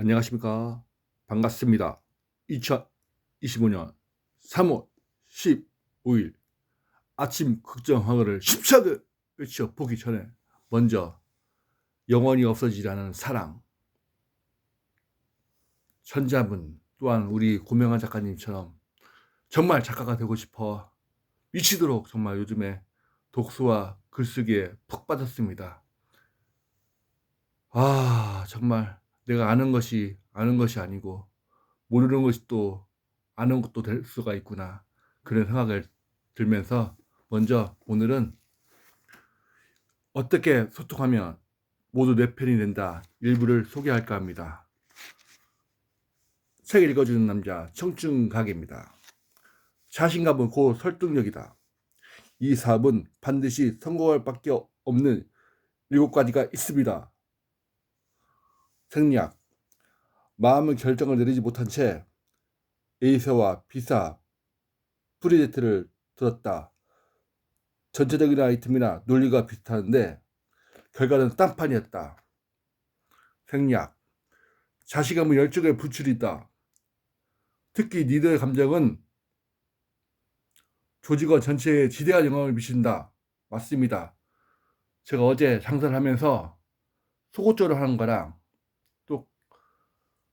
안녕하십니까. 반갑습니다. 2025년 3월 15일 아침 극정황어를 힘차게 외쳐 보기 전에 먼저 영원히 없어지지 않은 사랑 천자분 또한 우리 고명한 작가님처럼 정말 작가가 되고 싶어 미치도록 정말 요즘에 독서와 글쓰기에 푹 빠졌습니다. 아 정말 내가 아는 것이 아는 것이 아니고 모르는 것이 또 아는 것도 될 수가 있구나 그런 생각을 들면서 먼저 오늘은 어떻게 소통하면 모두 내 편이 된다 일부를 소개할까 합니다. 책 읽어주는 남자 청춘가게입니다. 자신감은 곧 설득력이다. 이 사업은 반드시 성공할 밖에 없는 일곱 가지가 있습니다. 생략 마음의 결정을 내리지 못한 채 A사와 B사 프리제트를 들었다. 전체적인 아이템이나 논리가 비슷하는데 결과는 딴판이었다. 생략 자신감은 열정의 부출이다. 특히 리더의 감정은 조직원 전체에 지대한 영향을 미친다. 맞습니다. 제가 어제 장사를 하면서 속옷조를 하는 거랑 또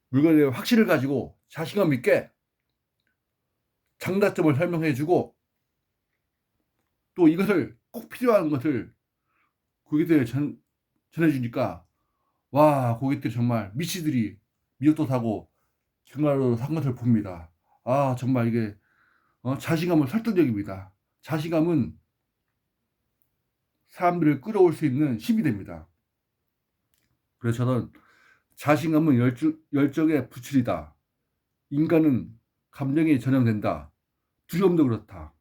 물건에 대한 확신을 가지고 자신감 있게 장단점을 설명해 주고 또 이것을 꼭 필요한 것을 고객들에 전, 전해주니까 와 고객들 정말 미치들이 미역도 사고 정말로 산 것을 봅니다. 아 정말 이게 어, 자신감은 설득력입니다. 자신감은 사람들을 끌어올 수 있는 힘이 됩니다. 그래서 저는 자신감은 열정, 열정의 부출이다. 인간은 감정이 전염된다. 두려움도 그렇다.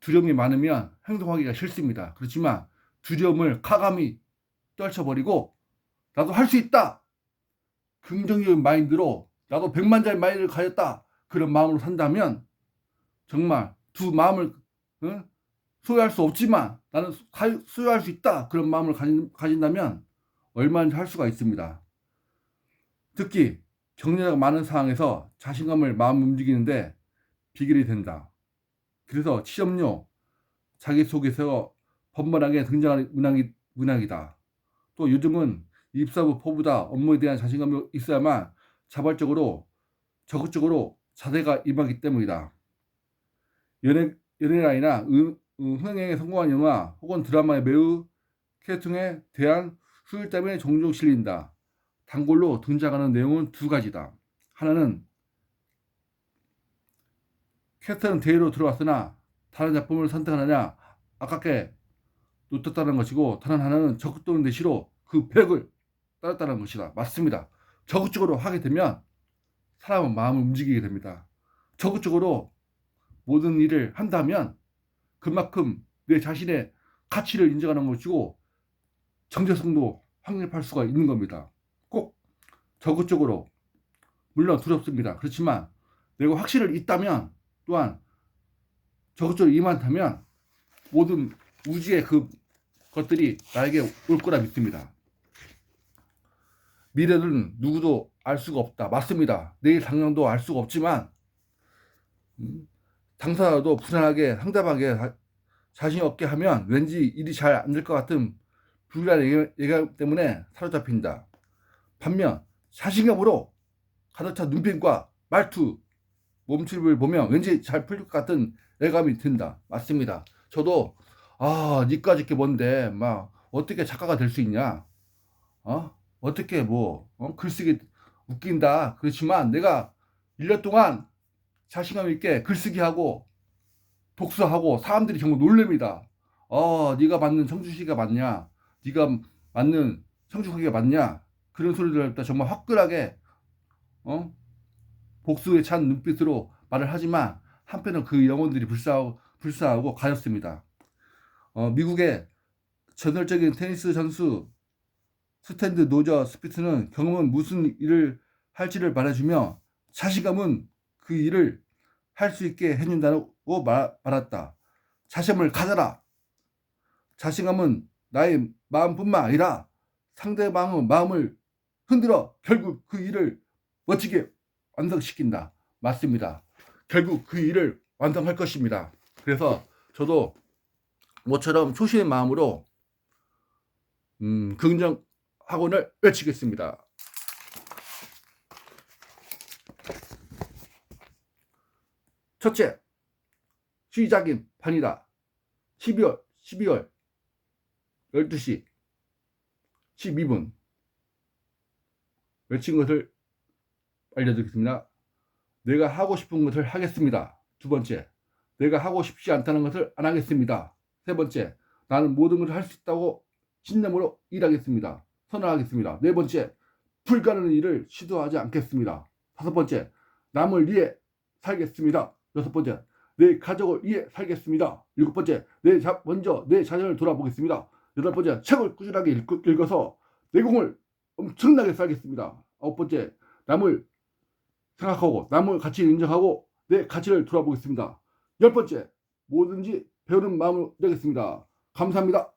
두려움이 많으면 행동하기가 싫습니다. 그렇지만 두려움을 카감히 떨쳐버리고 나도 할 수 있다. 긍정적인 마인드로 나도 백만자의 마인드를 가졌다. 그런 마음으로 산다면 정말 두 마음을 어? 소유할 수 없지만 나는 소유할 수 있다. 그런 마음을 가진, 가진다면 얼마든지 할 수가 있습니다. 특히 격려가 많은 상황에서 자신감을 마음 움직이는데 비결이 된다. 그래서 취업료, 자기소개서 번번하게 등장하는 문항이, 문항이다. 또 요즘은 입사부 포부다 업무에 대한 자신감이 있어야만 자발적으로 적극적으로 자세가 임하기 때문이다. 연예, 연예라이나 음, 음, 흥행에 성공한 영화 혹은 드라마의 매우 캐스팅에 대한 수율 때문에 종종 실린다. 단골로 등장하는 내용은 두 가지다. 하나는 캐스터는 대회로 들어왔으나 다른 작품을 선택하느냐 아깝게 놓쳤다는 것이고 다른 하나는 적극적인 대시로 그 벽을 따랐다는 것이다. 맞습니다. 적극적으로 하게 되면 사람은 마음을 움직이게 됩니다. 적극적으로 모든 일을 한다면 그만큼 내 자신의 가치를 인정하는 것이고 정체성도 확립할 수가 있는 겁니다. 꼭 적극적으로 물론 두렵습니다. 그렇지만 내가 확신을 있다면 또한 적극적으로 임한다면 모든 우주의 그 것들이 나에게 올 거라 믿습니다. 미래는 누구도 알 수가 없다. 맞습니다. 내일 당장도 알 수가 없지만 음, 당사자도 불안하게 상담하게 자신이 없게 하면 왠지 일이 잘 안 될 것 같은 불안한 예감 때문에 사로잡힌다. 반면 자신감으로 가득 찬 눈빛과 말투, 몸집을 보면 왠지 잘 풀릴 것 같은 예감이 든다. 맞습니다. 저도 아, 니까지 게 뭔데 막 어떻게 작가가 될 수 있냐? 어? 어떻게 뭐 어? 글쓰기 웃긴다. 그렇지만 내가 1년 동안 자신감 있게 글쓰기 하고 독서하고 사람들이 정말 놀랍니다. 어, 네가 맞는 청주시가 맞냐? 네가 맞는 청주시가 맞냐? 그런 소리를 할때 정말 화끈하게 어? 복수에 찬 눈빛으로 말을 하지만 한편은 그 영혼들이 불쌍하고, 불쌍하고 가렸습니다. 어, 미국의 전설적인 테니스 선수 스탠드 노저 스피트는 경험은 무슨 일을 할지를 말해주며 자신감은 그 일을 할 수 있게 해준다고 말, 말했다. 자신감을 가져라. 자신감은 나의 마음뿐만 아니라 상대방의 마음을 흔들어 결국 그 일을 멋지게 완성시킨다. 맞습니다. 결국 그 일을 완성할 것입니다. 그래서 저도 모처럼 초심의 마음으로 음, 긍정 학원을 외치겠습니다. 첫째, 시작인 판이다. 12월, 12월 12시 12분 외친 것을 알려드리겠습니다. 내가 하고 싶은 것을 하겠습니다. 두 번째, 내가 하고 싶지 않다는 것을 안 하겠습니다. 세 번째, 나는 모든 것을 할 수 있다고 신념으로 일하겠습니다. 선언하겠습니다. 네 번째, 불가능한 일을 시도하지 않겠습니다. 다섯 번째, 남을 위해 살겠습니다. 여섯 번째, 내 가족을 위해 살겠습니다. 일곱 번째, 내 자, 먼저 내 자녀를 돌아보겠습니다. 여덟 번째, 책을 꾸준하게 읽, 읽어서 내공을 엄청나게 살겠습니다. 아홉 번째, 남을 생각하고 남을 가치 인정하고 내 가치를 돌아보겠습니다. 열 번째, 뭐든지 배우는 마음을 내겠습니다. 감사합니다.